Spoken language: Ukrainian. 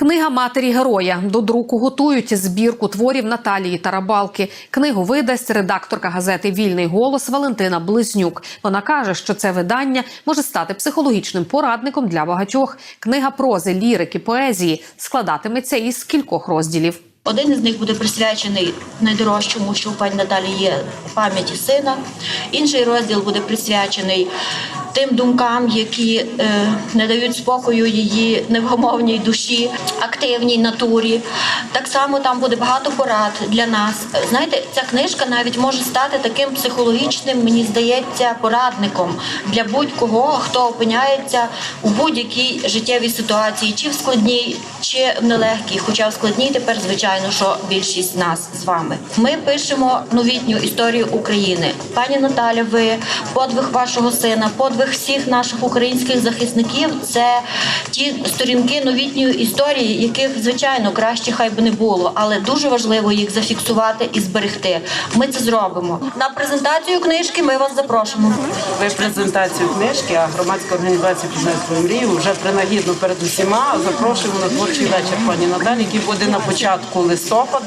Книга матері героя до друку готують збірку творів Наталії Тарабалки. Книгу видасть редакторка газети Вільний голос Валентина Близнюк. Вона каже, що це видання може стати психологічним порадником для багатьох. Книга прози, лірики, поезії складатиметься із кількох розділів. Один із них буде присвячений найдорожчому, що у пані Наталі є пам'яті сина. Інший розділ буде присвячений тим думкам, які е, не дають спокою її невгомовній душі, активній натурі. Так само там буде багато порад для нас. Знаєте, ця книжка навіть може стати таким психологічним, мені здається, порадником для будь-кого, хто опиняється у будь-якій життєвій ситуації, чи в складній, чи в нелегкій. Хоча в складній тепер, звичайно, що більшість нас з вами. Ми пишемо новітню історію України. Пані Наталя, ви подвиг вашого сина, подвиг всіх наших українських захисників це ті сторінки новітньої історії, яких звичайно краще хай би не було, але дуже важливо їх зафіксувати і зберегти. Ми це зробимо. На презентацію книжки ми вас запрошуємо. Ви презентацію книжки, а громадська організація «Пізнай свою мрію вже принагідно перед усіма запрошуємо на творчий вечір пані Наталі, який буде на початку листопада.